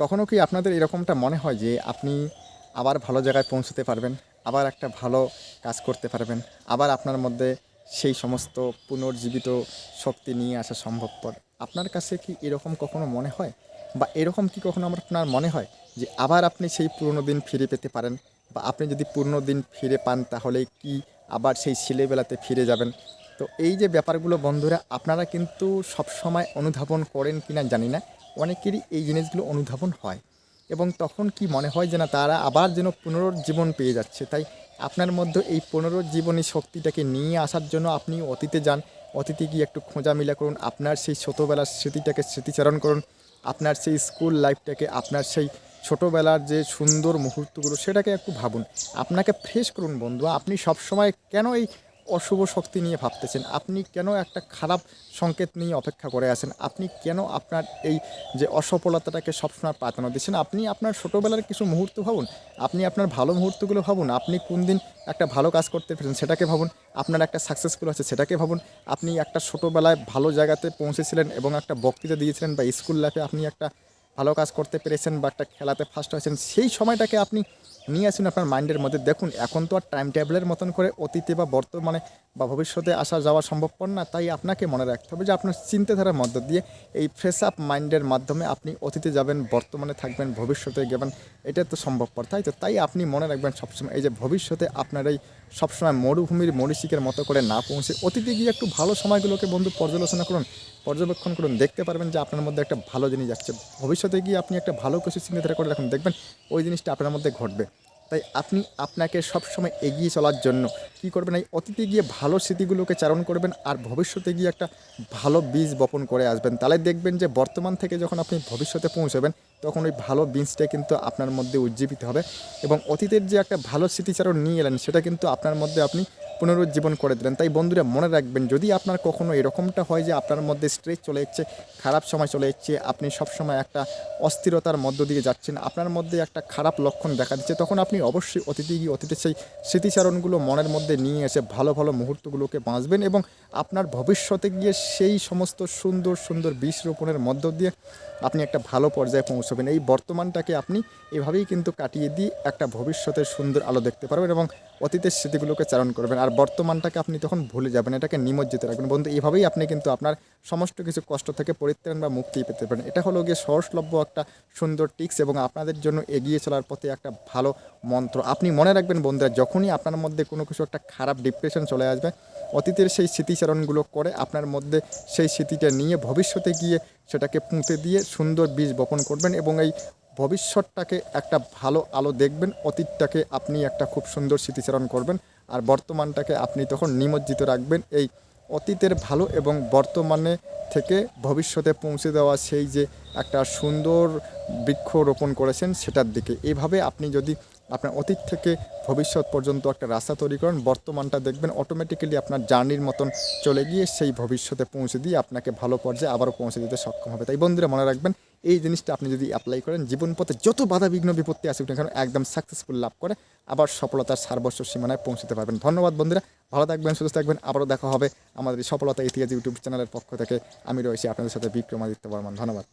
কখনো কি আপনাদের এরকমটা মনে হয় যে আপনি আবার ভালো জায়গায় পৌঁছতে পারবেন, আবার একটা ভালো কাজ করতে পারবেন, আবার আপনার মধ্যে সেই সমস্ত পুনর্জীবিত শক্তি নিয়ে আসা সম্ভবপর? আপনার কাছে কি এরকম কখনো মনে হয়? বা এরকম কি কখনো আমার আপনার মনে হয় যে আবার আপনি সেই পুরনো দিন ফিরে পেতে পারেন? বা আপনি যদি পুরনো দিন ফিরে পান তাহলে কি আবার সেই ছেলেবেলাতে ফিরে যাবেন? তো এই যে ব্যাপারগুলো বন্ধুরা, আপনারা কিন্তু সবসময় অনুধাবন করেন কিনা জানি না। অনেকেরই এই জিনিসগুলো অনুধাবন হয় এবং তখন কি মনে হয় যে না তারা আবার যেন পুনরুজ্জীবন পেয়ে যাচ্ছে। তাই আপনার মধ্যে এই পুনরুজ্জীবনী শক্তিটাকে নিয়ে আসার জন্য আপনি অতীতে যান, অতীতে গিয়ে একটু খোঁজামিলা করুন, আপনার সেই ছোটোবেলার স্মৃতিটাকে স্মৃতিচারণ করুন, আপনার সেই স্কুল লাইফটাকে, আপনার সেই ছোটোবেলার যে সুন্দর মুহূর্তগুলো সেটাকে একটু ভাবুন। আপনাকে ফ্রেশ করুন বন্ধু আপনি সবসময় কেন এই অশুভ শক্তি নিয়ে ভাবতেছেন। আপনি কেন একটা খারাপ সংকেত নিয়ে অপেক্ষা করে আছেন? আপনি কেন আপনার এই যে অসফলতাটাকে সবসময় প্রাধান্য দিচ্ছেন? আপনি আপনার ছোটোবেলার কিছু মুহূর্ত ভাবুন। আপনি আপনার ভালো মুহূর্তগুলো ভাবুন। আপনি কোন দিন একটা ভালো কাজ করতে পেরেছেন সেটাকে ভাবুন। আপনার একটা সাকসেসফুল আছে সেটাকে ভাবুন। আপনি একটা ছোটোবেলায় ভালো জায়গাতে পৌঁছেছিলেন এবং একটা বক্তৃতা দিয়েছিলেন বা স্কুল লাইফে আপনি একটা ভালো কাজ করতে পেরেছেন বা একটা খেলাতে ফার্স্ট হয়েছেন। সেই সময়টাকে আপনি নিয়ে আসুন আপনার মাইন্ডের মধ্যে। দেখুন, এখন তো আর টাইম টেবিলের মতন করে অতীতে বা বর্তমানে বা ভবিষ্যতে আসা যাওয়া সম্ভবপর না, তাই আপনাকে মনে রাখতে হবে যে আপনার চিন্তাধারার মধ্য দিয়ে এই ফ্রেশ আপ মাইন্ডের মাধ্যমে আপনি অতীতে যাবেন, বর্তমানে থাকবেন, ভবিষ্যতে যাবেন এটা তো সম্ভবপর, তাই তো? তাই আপনি মনে রাখবেন সবসময় এই যে ভবিষ্যতে আপনার এই সবসময় মরুভূমির মরিচিকের মতো করে না পৌঁছে অতীতে গিয়ে একটু ভালো সময়গুলোকে বন্ধু পর্যালোচনা করুন, পর্যবেক্ষণ করুন, দেখতে পারবেন যে আপনার মধ্যে একটা ভালো জিনিস যাচ্ছে। ভবিষ্যতে গিয়ে আপনি একটা ভালো কিছু চিন্তাধারা করে রাখুন, দেখবেন ওই জিনিসটা আপনার মধ্যে ঘটবে। তাই আপনি আপনাকে সবসময় এগিয়ে চলার জন্য কি করবেন? এই অতীতে গিয়ে ভালো স্মৃতিগুলোকে চারণ করবেন আর ভবিষ্যতে গিয়ে একটা ভালো বীজ বপন করে আসবেন। তাহলে দেখবেন যে বর্তমান থেকে যখন আপনি ভবিষ্যতে পৌঁছবেন, তখন ওই ভালো বীজটা কিন্তু আপনার মধ্যে উজ্জীবিত হবে এবং অতীতের যে একটা ভালো স্মৃতিচারণ নিয়ে এলেন, সেটা কিন্তু আপনার মধ্যে আপনি পুনরুজ্জীবন করে দিলেন। তাই বন্ধুরা, মনে রাখবেন, যদি আপনার কখনো এরকমটা হয় যে আপনার মধ্যে স্ট্রেস চলে যাচ্ছে, খারাপ সময় চলে যাচ্ছে, আপনি সবসময় একটা অস্থিরতার মধ্য দিয়ে যাচ্ছেন, আপনার মধ্যে একটা খারাপ লক্ষণ দেখা দিচ্ছে, তখন আপনি অবশ্যই অতীতে গিয়ে অতীতের সেই স্মৃতিচারণগুলো মনের মধ্যে নিয়ে এসে ভালো ভালো মুহূর্তগুলোকে বাঁচবেন এবং আপনার ভবিষ্যতে গিয়ে সেই সমস্ত সুন্দর সুন্দর বীজ রোপণের মধ্য দিয়ে আপনি একটা ভালো পর্যায়ে পৌঁছবেন। এই বর্তমানটাকে আপনি এভাবেই কিন্তু কাটিয়ে দিয়ে একটা ভবিষ্যতের সুন্দর আলো দেখতে পারবেন এবং অতীতের স্মৃতিগুলোকে চারণ করবেন। আর বর্তমানটাকে আপনি তখন ভুলে যাবেন, এটাকে নিমজ্জিত রাখবেন। বন্ধু এইভাবেই আপনি কিন্তু আপনার সমস্ত কিছু কষ্ট থেকে পরিত্রাণ বা মুক্তি পেতে পারেন। এটা হলো গিয়ে সহজলভ্য একটা সুন্দর টিক্স এবং আপনাদের জন্য এগিয়ে চলার পথে একটা ভালো মন্ত্র। আপনি মনে রাখবেন বন্ধুরা, যখনই আপনার মধ্যে কোনো কিছু একটা খারাপ ডিপ্রেশন চলে আসবে, অতীতের সেই স্মৃতিচারণগুলো করে আপনার মধ্যে সেই স্মৃতিটা নিয়ে ভবিষ্যতে গিয়ে সেটাকে পুঁতে দিয়ে সুন্দর বীজ বপন করবেন এবং এই ভবিষ্যৎটাকে একটা ভালো আলো দেখবেন, অতীতটাকে আপনি একটা খুব সুন্দর স্মৃতিচারণ করবেন। আর বর্তমানটাকে আপনি তখন নিমজ্জিত রাখবেন এই অতীতের ভালো এবং বর্তমানে থেকে ভবিষ্যতে পৌঁছে দেওয়া সেই যে একটা সুন্দর বৃক্ষ রোপণ করেছেন সেটার দিকে। এভাবে আপনি যদি আপনার অতীত থেকে ভবিষ্যৎ পর্যন্ত একটা রাস্তা তৈরি করেন, বর্তমানটা দেখবেন অটোমেটিক্যালি আপনার জার্নির মতন চলে গিয়ে সেই ভবিষ্যতে পৌঁছে দিয়ে আপনাকে ভালো পর্যায়ে আবারও পৌঁছে দিতে সক্ষম হবে। তাই বন্ধুরা মনে রাখবেন এই জিনিসটা আপনি যদি অ্যাপ্লাই করেন, জীবন পথে যত বাধা বিঘ্ন বিপত্তি আসুক না কেন, একদম সাকসেসফুল লাভ করে আবার সফলতার সার্বস্ব সীমানায় পৌঁছতে পারবেন। ধন্যবাদ বন্ধুরা, ভালো থাকবেন, সুস্থ থাকবেন, আবারও দেখা হবে আমাদের সফলতা ইতিহাস ইউটিউব চ্যানেলের পক্ষ থেকে। আমি রয়েছি আপনাদের সাথে বিক্রমাদিত্য বর্মন, ধন্যবাদ।